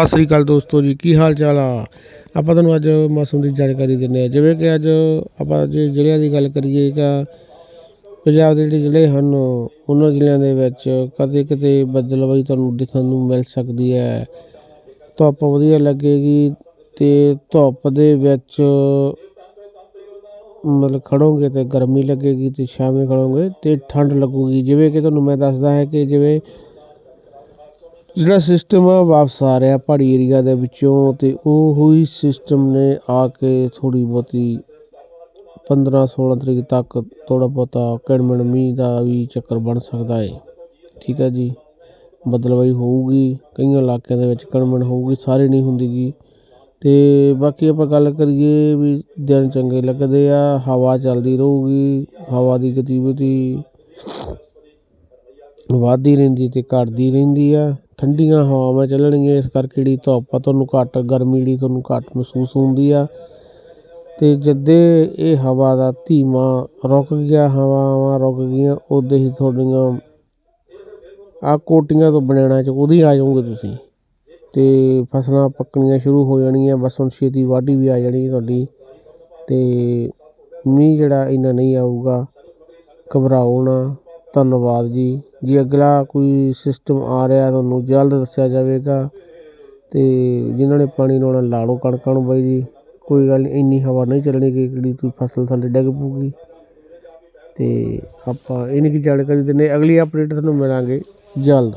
ਸਤਿ ਸ੍ਰੀ ਅਕਾਲ ਦੋਸਤੋ ਜੀ, ਕੀ ਹਾਲ ਚਾਲ ਆ? ਆਪਾਂ ਤੁਹਾਨੂੰ ਅੱਜ ਮੌਸਮ ਦੀ ਜਾਣਕਾਰੀ ਦਿੰਦੇ ਆ ਜਿਵੇਂ ਕਿ ਅੱਜ ਆਪਾਂ ਜੇ ਜ਼ਿਲ੍ਹਿਆਂ ਦੀ ਗੱਲ ਕਰੀਏ ਤਾਂ ਪੰਜਾਬ ਦੇ ਜਿਹੜੇ ਜ਼ਿਲ੍ਹੇ ਹਨ, ਉਹਨਾਂ ਜ਼ਿਲ੍ਹਿਆਂ ਦੇ ਵਿੱਚ ਕਦੇ ਕਿਤੇ ਬੱਦਲਵਾਈ ਤੁਹਾਨੂੰ ਦਿਖਣ ਨੂੰ ਮਿਲ ਸਕਦੀ ਹੈ। ਧੁੱਪ ਵਧੀਆ ਲੱਗੇਗੀ ਤੇ ਧੁੱਪ ਦੇ ਵਿੱਚ ਮਤਲਬ ਖੜੋਗੇ ਤੇ ਗਰਮੀ ਲੱਗੇਗੀ ਤੇ ਸ਼ਾਮੇ ਖੜੋਗੇ ਤੇ ਠੰਡ ਲੱਗੂਗੀ। ਜਿਵੇਂ ਕਿ ਤੁਹਾਨੂੰ ਮੈਂ ਦੱਸਦਾ ਹੈ ਕਿ ਜਿਵੇਂ ਜਿਹੜਾ ਸਿਸਟਮ ਆ ਵਾਪਸ ਆ ਰਿਹਾ ਪਹਾੜੀ ਏਰੀਆ ਦੇ ਵਿੱਚੋਂ ਤੇ ਉਹ ਹੀ ਸਿਸਟਮ ਨੇ ਆ ਕੇ ਥੋੜੀ ਬਹੁਤੀ 15 16 ਤਰੀਕ ਤੱਕ ਥੋੜਾ ਬਹੁਤਾ ਕਿਣਮਿਣ ਮੀਂਹ ਦਾ ਵੀ ਚੱਕਰ ਬਣ ਸਕਦਾ ਹੈ ਠੀਕ ਹੈ ਜੀ? ਬਦਲਵਾਈ ਹੋਊਗੀ, ਕਈਆਂ ਇਲਾਕਿਆਂ ਦੇ ਵਿੱਚ ਕਿਣਮਿਣ ਹੋਊਗੀ, ਸਾਰੇ ਨਹੀਂ ਹੁੰਦੀਗੀ। ਤੇ ਬਾਕੀ ਆਪਾਂ ਗੱਲ ਕਰੀਏ ਵੀ ਦਿਨ ਚੰਗੇ ਲੱਗਦੇ ਆ, ਹਵਾ ਚੱਲਦੀ ਰਹੂਗੀ, ਹਵਾ ਦੀ ਗਤੀਵਿਧੀ ਵੱਧਦੀ ਰਹਿੰਦੀ ਅਤੇ ਘਟਦੀ ਰਹਿੰਦੀ ਆ। ਠੰਡੀਆਂ ਹਵਾਵਾਂ ਚੱਲਣਗੀਆਂ, ਇਸ ਕਰਕੇ ਜਿਹੜੀ ਧੁੱਪ ਆ, ਤੁਹਾਨੂੰ ਘੱਟ ਗਰਮੀ ਜਿਹੜੀ ਤੁਹਾਨੂੰ ਘੱਟ ਮਹਿਸੂਸ ਹੁੰਦੀ ਆ। ਅਤੇ ਜਦੋਂ ਇਹ ਹਵਾ ਦਾ ਧੀਮਾ ਰੁਕ ਗਿਆ, ਹਵਾਵਾਂ ਰੁਕ ਗਈਆਂ ਉਦੋਂ ਹੀ ਤੁਹਾਡੀਆਂ ਆ ਕੋਟੀਆਂ ਤੋਂ ਬਣਾਣਾ ਚ ਉਹਦੀ ਆ ਜਾਓਗੇ ਤੁਸੀਂ। ਅਤੇ ਫਸਲਾਂ ਪੱਕਣੀਆਂ ਸ਼ੁਰੂ ਹੋ ਜਾਣਗੀਆਂ, ਬਸ ਹੁਣ ਛੇਤੀ ਵਾਢੀ ਵੀ ਆ ਜਾਣੀ ਤੁਹਾਡੀ। ਅਤੇ ਮੀਂਹ ਜਿਹੜਾ ਇੰਨਾ ਨਹੀਂ ਆਊਗਾ, ਘਬਰਾਓ ਨਾ। ਧੰਨਵਾਦ ਜੀ। ਜੇ ਅਗਲਾ ਕੋਈ ਸਿਸਟਮ ਆ ਰਿਹਾ ਤੁਹਾਨੂੰ ਜਲਦ ਦੱਸਿਆ ਜਾਵੇਗਾ। ਅਤੇ ਜਿਨ੍ਹਾਂ ਨੇ ਪਾਣੀ ਲਾਉਣਾ, ਲਾ ਲਓ ਕਣਕਾਂ ਨੂੰ ਬਾਈ ਜੀ। ਕੋਈ ਗੱਲ ਨਹੀਂ, ਇੰਨੀ ਹਵਾ ਨਹੀਂ ਚੱਲਣੀ ਕਿ ਜਿਹੜੀ ਕੋਈ ਫਸਲ ਥੱਲੇ ਡਿੱਗ ਪਊਗੀ। ਅਤੇ ਆਪਾਂ ਇਹਨੀ ਕੀ ਜਾਣਕਾਰੀ ਦਿੰਦੇ ਅਗਲੀ ਅਪਡੇਟ ਤੁਹਾਨੂੰ ਮਿਲਾਂਗੇ ਜਲਦ।